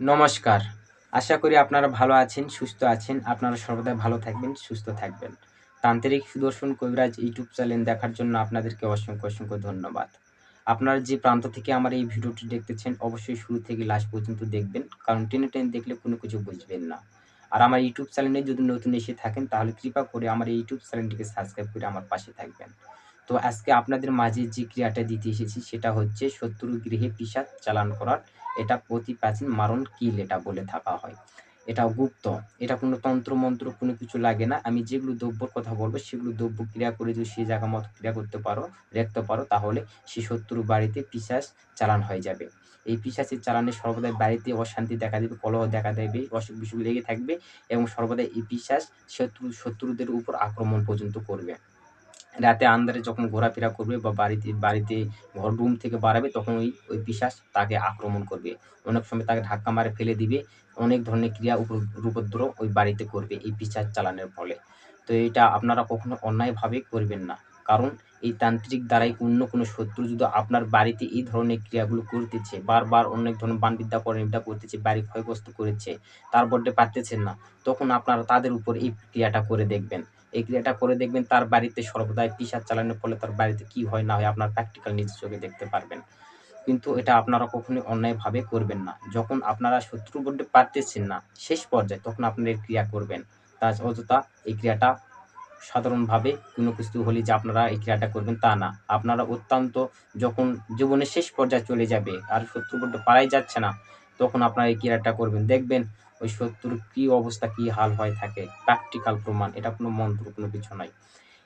নমস্কার। আশা করি আপনারা ভালো আছেন, সুস্থ আছেন। আপনারা সর্বদা ভালো থাকবেন, সুস্থ থাকবেন। তান্ত্রিক সুদর্শন কবিরাজ ইউটিউব চ্যানেল দেখার জন্য আপনাদেরকে অসংখ্য অসংখ্য ধন্যবাদ। আপনারা যে প্রান্ত থেকে আমার এই ভিডিওটি দেখতেছেন, অবশ্যই শুরু থেকে লাস্ট পর্যন্ত দেখবেন, কারণ টেনে টেনে দেখলে কোনো কিছু বুঝবেন না। আর আমার ইউটিউব চ্যানেলে যদি নতুন এসে থাকেন, তাহলে কৃপা করে আমার ইউটিউব চ্যানেলটিকে সাবস্ক্রাইব করে আমার পাশে থাকবেন। তো আজকে আপনাদের মাঝে যে ক্রিয়াটা দিতে এসেছি সেটা হচ্ছে শত্রু গৃহে পিসাচ চালান করার। এটা অতি প্রাচীন মারণ কিল এটা বলে থাকা হয়। এটা গুপ্ত। এটা কোনো তন্ত্র, মন্ত্র কোনো কিছু লাগে না। আমি যেগুলো দ্রব্যর কথা বলব সেগুলো দ্রব্য ক্রিয়া করে যদি সে জায়গা মতো ক্রিয়া করতে পারো রাখতে পারো, তাহলে সে শত্রু বাড়িতে পিসাস চালান হয়ে যাবে। এই পিসাসের চালানে সর্বদাই বাড়িতে অশান্তি দেখা দেবে, কলহ দেখা দেবে, অসুখ বিসুখ লেগে থাকবে এবং সর্বদাই এই পিসাস শত্রু, শত্রুদের উপর আক্রমণ পর্যন্ত করবে। রাতে আন্দারে যখন ঘোরাফেরা করবে বা বাড়িতে বাড়িতে ঘর রুম থেকে বাড়াবে, তখন ওই ওই পিসাস তাকে আক্রমণ করবে। অনেক সময় তাকে ধাক্কা মারে, ফেলে দিবে। অনেক ধরনের ক্রিয়া উপদ্রব ওই বাড়িতে করবে এই পিসাস চালানোর ফলে। তো এটা আপনারা কখনো অন্যায়ভাবে করবেন না। কারণ এই তান্ত্রিক দ্বারাই অন্য কোনো শত্রু যদি আপনার বাড়িতে এই ধরনের ক্রিয়াগুলো করতেছে, বারবার অনেক ধরনের বানবিদ্যা পরবিদ্যা করতেছে, বাড়ি ক্ষয়গ্রস্ত করেছে, তার বড্ডে পারতেছেন না, তখন আপনারা তাদের উপর এই ক্রিয়াটা করে দেখবেন। এই ক্রিয়াটা করে দেখবেন তার বাড়িতে সর্বদাই পিসার চালানোর ফলে তার বাড়িতে কি হয় না হয় আপনার প্র্যাকটিক্যাল নিজের চোখে দেখতে পারবেন। কিন্তু এটা আপনারা কখনোই অন্যায়ভাবে করবেন না। যখন আপনারা শত্রু বলতে পারতেছেন না শেষ পর্যায়ে তখন আপনারা এই ক্রিয়া করবেন। তা অযথা এই ক্রিয়াটা সাধারণভাবে কোনো কিছু হলে যে আপনারা এই ক্রিয়াটা করবেন তা না। আপনারা অত্যন্ত যখন জীবনের শেষ পর্যায়ে চলে যাবে আর শত্রু বলতে পারাই যাচ্ছে না, তখন আপনারা এই ক্রিয়াটা করবেন। দেখবেন ওই শত্রুর কী অবস্থা, কী হাল হয়ে থাকে প্র্যাকটিক্যাল প্রমাণ। এটা কোনো মন্ত্র, কোনো কিছু নয়।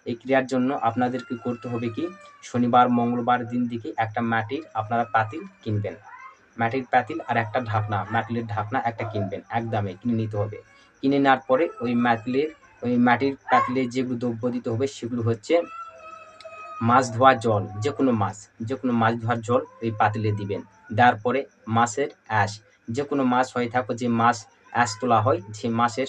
এই ক্রিয়ার জন্য আপনাদেরকে করতে হবে কি, শনিবার, মঙ্গলবার দিন দিকে একটা মাটির আপনারা পাতিল কিনবেন। মাটির পাতিল আর একটা ঢাকনা মাটিলের ঢাকনা একটা কিনবেন। একদমে কিনে নিতে হবে। কিনে নেওয়ার পরে ওই মাটিলের ওই মাটির পাতিলে যেগুলো দ্রব্য দিতে হবে সেগুলো হচ্ছে মাছ ধোয়া জল যে কোনো মাছ যে কোনো মাছ ধোয়ার জল ওই পাতিলে দিবেন। দেওয়ার পরে মাছের অ্যাশ যে কোনো মাছ হয়ে থাকো যে মাছ অ্যাশ তোলা হয় সে মাছের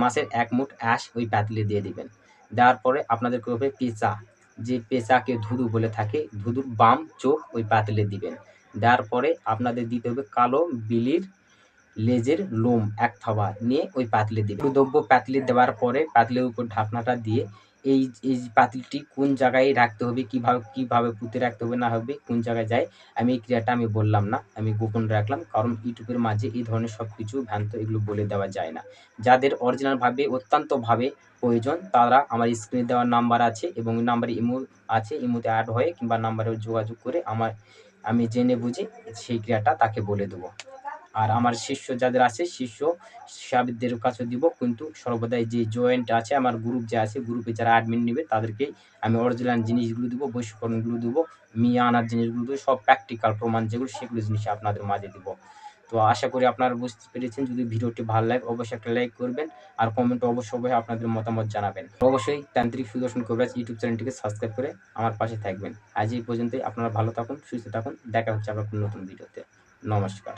মাছের এক মুঠ অ্যাশ ওই পাতিলে দিয়ে দিবেন। দেওয়ার পরে আপনাদেরকে হবে? পেঁচা, যে পেঁচাকে ধুধু বলে থাকে ধুধুর বাম চোখ ওই পাতিলে দিবেন। দেওয়ার পরে আপনাদের দিতে হবে কালো বিলির লেজের লোম এক থাবা নিয়ে ওই পাতলে দিবে। দ্রব্য পাতলে দেওয়ার পরে পাতলের উপর ঢাকনাটা দিয়ে এই এই পাতিলটি কোন জায়গায় রাখতে হবে, কীভাবে কীভাবে পুঁতে রাখতে হবে, না হবে, কোন জায়গায় যায়, আমি এই ক্রিয়াটা আমি বললাম না, আমি গোপন রাখলাম, কারণ ইউটিউবের মাঝে এই ধরনের সব কিছু ভ্রান্ত এগুলো বলে দেওয়া যায় না। যাদের অরিজিনালভাবে অত্যন্তভাবে প্রয়োজন, তারা আমার স্ক্রিনে দেওয়ার নাম্বার আছে এবং নাম্বারে ইমো আছে ইমোতে অ্যাড হয়ে কিংবা নাম্বারে যোগাযোগ করে আমার, আমি জেনে বুঝে সেই ক্রিয়াটা তাকে বলে দেবো। আর আমার শিষ্য যাদের আছে, শিষ্য সাবিদদের কাছে দিব। কিন্তু সর্বদাই যে জয়েন্ট আছে, আমার গ্রুপ যে আছে গ্রুপে যারা অ্যাডমিন নেবে, তাদেরকে আমি অরিজিনাল জিনিসগুলো দেবো বৈশ্যকরণগুলো দেবো মিয়া আনার জিনিসগুলো দেবো, সব প্র্যাকটিক্যাল প্রমাণ যেগুলো, সেগুলো জিনিস আপনাদের মাঝে দেবো। তো আশা করি আপনারা বুঝতে পেরেছেন, যদি ভিডিওটি ভালো লাগে, অবশ্যই একটা লাইক করবেন, আর কমেন্ট অবশ্যই আপনাদের মতামত জানাবেন। অবশ্যই তান্ত্রিক সুদর্শন কবিরাজ ইউটিউব চ্যানেলটিকে সাবস্ক্রাইব করে আমার পাশে থাকবেন। আজ এই পর্যন্তই, আপনারা ভালো থাকুন, সুস্থ থাকুন, দেখা হচ্ছে আবার নতুন ভিডিওতে। নমস্কার।